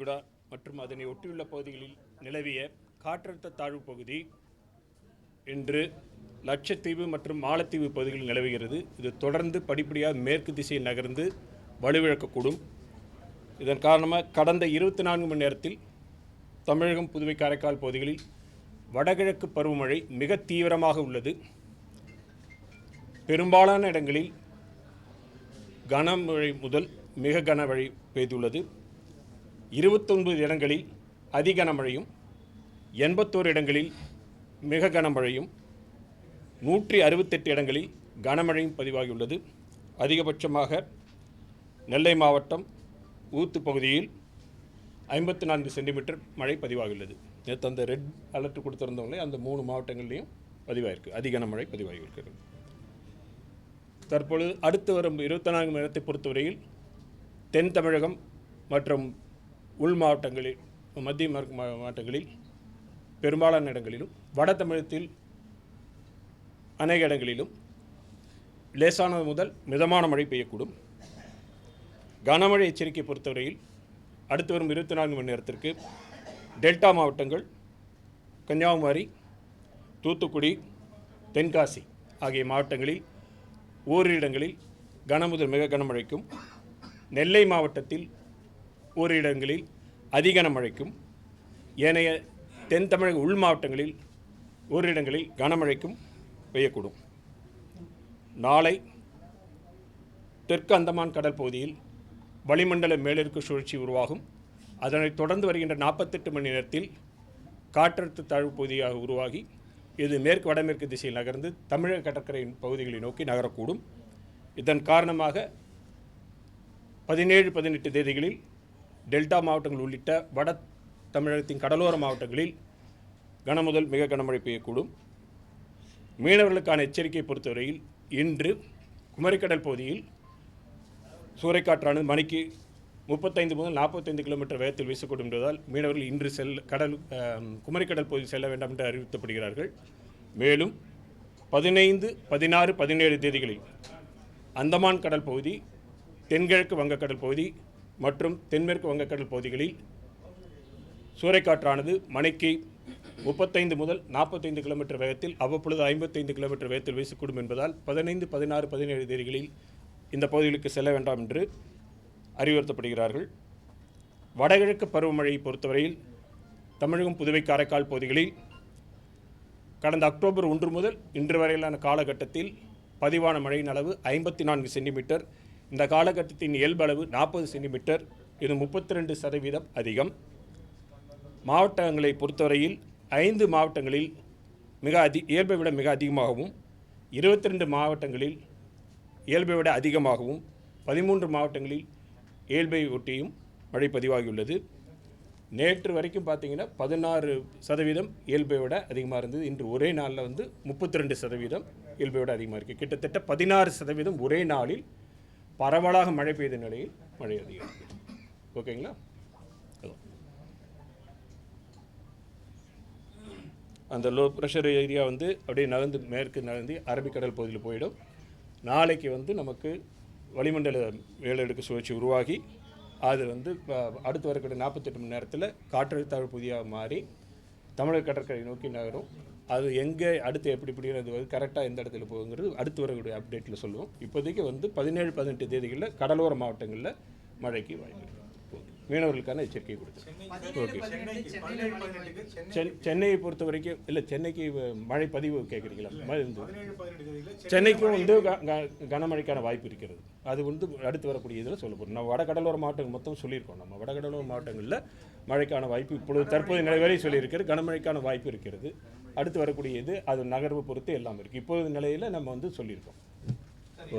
குடா மற்றும் அதனை ஒட்டியுள்ள பகுதிகளில் நிலவிய காற்றழுத்த தாழ்வு பகுதி இன்று லட்சத்தீவு மற்றும் மாலத்தீவு பகுதிகளில் நிலவுகிறது. இது தொடர்ந்து படிப்படியாக மேற்கு திசையில் நகர்ந்து வலுவிழக்கக்கூடும். இதன் காரணமாக கடந்த இருபத்தி நான்கு மணி நேரத்தில் தமிழகம் புதுவை காரைக்கால் பகுதிகளில் வடகிழக்கு பருவமழை மிக தீவிரமாக உள்ளது. பெரும்பாலான இடங்களில் கனமழை முதல் மிக கனமழை பெய்துள்ளது. இருபத்தொன்பது இடங்களில் அதி கனமழையும் எண்பத்தோரு இடங்களில் மிக கனமழையும் நூற்றி அறுபத்தெட்டு இடங்களில் கனமழையும் பதிவாகியுள்ளது. அதிகபட்சமாக நெல்லை மாவட்டம் ஊத்து பகுதியில் ஐம்பத்தி நான்கு சென்டிமீட்டர் மழை பதிவாகியுள்ளது. நேற்று அந்த ரெட் அலர்ட் கொடுத்திருந்தவங்களே அந்த மூணு மாவட்டங்கள்லேயும் பதிவாயிருக்கு. அதிக கனமழை பதிவாகியிருக்கிறது. தற்பொழுது அடுத்து வரும் இருபத்தி நான்கு மணி நேரத்தை பொறுத்தவரையில் தென் தமிழகம் மற்றும் உள் மாவட்டங்களில் மத்திய மேற்கு மா- மாவட்டங்களில் பெரும்பாலான இடங்களிலும் வட தமிழகத்தில் அநேக இடங்களிலும் லேசானது முதல் மிதமான மழை பெய்யக்கூடும். கனமழை எச்சரிக்கை பொறுத்தவரையில் அடுத்து வரும் இருபத்தி நான்கு மணி நேரத்திற்கு டெல்டா மாவட்டங்கள் கன்னியாகுமரி தூத்துக்குடி தென்காசி ஆகிய மாவட்டங்களில் ஓரிரு இடங்களில் கனமுதல் மிக கனமழைக்கும். நெல்லை மாவட்டத்தில் ஓரிடங்களில் இடங்களில் அதிகன மழைக்கும் ஏனைய தென் தமிழக உள் மாவட்டங்களில் ஓரிடங்களில் கனமழைக்கும் பெய்யக்கூடும். நாளை தெற்கு அந்தமான் கடல் பகுதியில் வளிமண்டல மேலிற்கு சுழற்சி உருவாகும். அதனைத் தொடர்ந்து வருகின்ற நாற்பத்தெட்டு மணி நேரத்தில் காற்றழுத்த தாழ்வு பகுதியாக உருவாகி இது மேற்கு வடமேற்கு திசையில் நகர்ந்து தமிழக கடற்கரை பகுதிகளை நோக்கி நகரக்கூடும். இதன் காரணமாக பதினேழு பதினெட்டு தேதிகளில் டெல்டா மாவட்டங்கள் உள்ளிட்ட வட தமிழகத்தின் கடலோர மாவட்டங்களில் கனமுதல் மிக கனமழை பெய்யக்கூடும். மீனவர்களுக்கான எச்சரிக்கை பொறுத்தவரையில் இன்று குமரிக்கடல் பகுதியில் சூறைக்காற்றானது மணிக்கு முப்பத்தைந்து முதல் நாற்பத்தைந்து கிலோமீட்டர் வேகத்தில் வீசக்கூடும் என்பதால் மீனவர்கள் இன்று செல் கடல் குமரிக்கடல் பகுதி செல்ல வேண்டாம் என்று அறிவிக்கப்படுகிறார்கள் மேலும் பதினைந்து பதினாறு பதினேழு தேதிகளில் அந்தமான் கடல் பகுதி தென்கிழக்கு வங்கக்கடல் பகுதி மற்றும் தென்மேற்கு வங்கக்கடல் பகுதிகளில் சூறைக்காற்றானது மணிக்கு முப்பத்தைந்து முதல் நாற்பத்தைந்து கிலோமீட்டர் வேகத்தில் அவ்வப்பொழுது ஐம்பத்தைந்து கிலோமீட்டர் வேகத்தில் வீசக்கூடும் என்பதால் பதினைந்து பதினாறு பதினேழு தேதிகளில் இந்த பகுதிகளுக்கு செல்ல வேண்டாம் என்று அறிவுறுத்தப்படுகிறார்கள். வடகிழக்கு பருவமழையை பொறுத்தவரையில் தமிழகம் புதுவை காரைக்கால் பகுதிகளில் கடந்த அக்டோபர் ஒன்று முதல் இன்று வரையிலான காலகட்டத்தில் பதிவான மழையின் அளவு ஐம்பத்தி நான்கு சென்டிமீட்டர். இந்த காலகட்டத்தின் இயல்பளவு நாற்பது சென்டிமீட்டர் இது முப்பத்தி ரெண்டு சதவீதம் அதிகம். மாவட்டங்களை பொறுத்தவரையில் ஐந்து மாவட்டங்களில் மிக அதி இயல்பை விட மிக அதிகமாகவும் இருபத்தி ரெண்டு மாவட்டங்களில் இயல்பை விட அதிகமாகவும் பதிமூன்று மாவட்டங்களில் இயல்பை ஒட்டியும் மழை பதிவாகியுள்ளது. நேற்று வரைக்கும் பார்த்தீங்கன்னா பதினாறு சதவீதம் இயல்பை விட அதிகமாக இருந்தது. இன்று ஒரே நாளில் வந்து முப்பத்தி ரெண்டு சதவீதம் இயல்பை விட அதிகமாக இருக்குது கிட்டத்தட்ட பதினாறு சதவீதம் ஒரே நாளில் பரவலாக மழை பெய்த நிலையில் மழை அதிகம். ஓகேங்களா? அந்த லோ ப்ரெஷர் ஏரியா வந்து அப்படியே நகர்ந்து மேற்கு நகர்ந்து அரபிக்கடல் பகுதியில் போயிடும். நாளைக்கு வந்து நமக்கு வளிமண்டல மேலடுக்கு சுழற்சி உருவாகி அது வந்து ப- அடுத்து வரக்கூடிய நாற்பத்தெட்டு மணி நேரத்தில் காற்றழுத்த தாழ்வு பகுதியாக மாறி தமிழக கடற்கரை நோக்கி நகரும். அது எங்கே அடுத்து எப்படி இப்படிங்கிறது வந்து கரெக்டாக எந்த இடத்துல போகுங்கிறது அடுத்து வரக்கூடிய அப்டேட்டில் சொல்லுவோம். இப்போதைக்கு வந்து பதினேழு பதினெட்டு தேதிகளில் கடலோர மாவட்டங்களில் மழைக்கு வாய்ப்பு. மீனவர்களுக்கான எச்சரிக்கை கொடுத்து. ஓகே. சென்னையை பொறுத்த வரைக்கும் இல்லை சென்னைக்கு மழை பதிவு கேட்குறீங்களா சென்னைக்கும் வந்து கனமழைக்கான வாய்ப்பு இருக்கிறது. அது வந்து அடுத்து வரக்கூடிய இதில் சொல்ல போகிறோம் நம்ம வடகடலோர மாவட்டங்கள் மொத்தம் சொல்லியிருக்கோம். நம்ம வடகடலோர மாவட்டங்களில் மழைக்கான வாய்ப்பு இப்பொழுது தற்போது நிலை வரை சொல்லியிருக்கிறது. கனமழைக்கான வாய்ப்பு இருக்கிறது. அடுத்து வரக்கூடிய இது அது நகர்வு பொறுத்து எல்லாம் இருக்குது இப்போது நிலையில் நம்ம வந்து சொல்லியிருக்கோம். ஓகே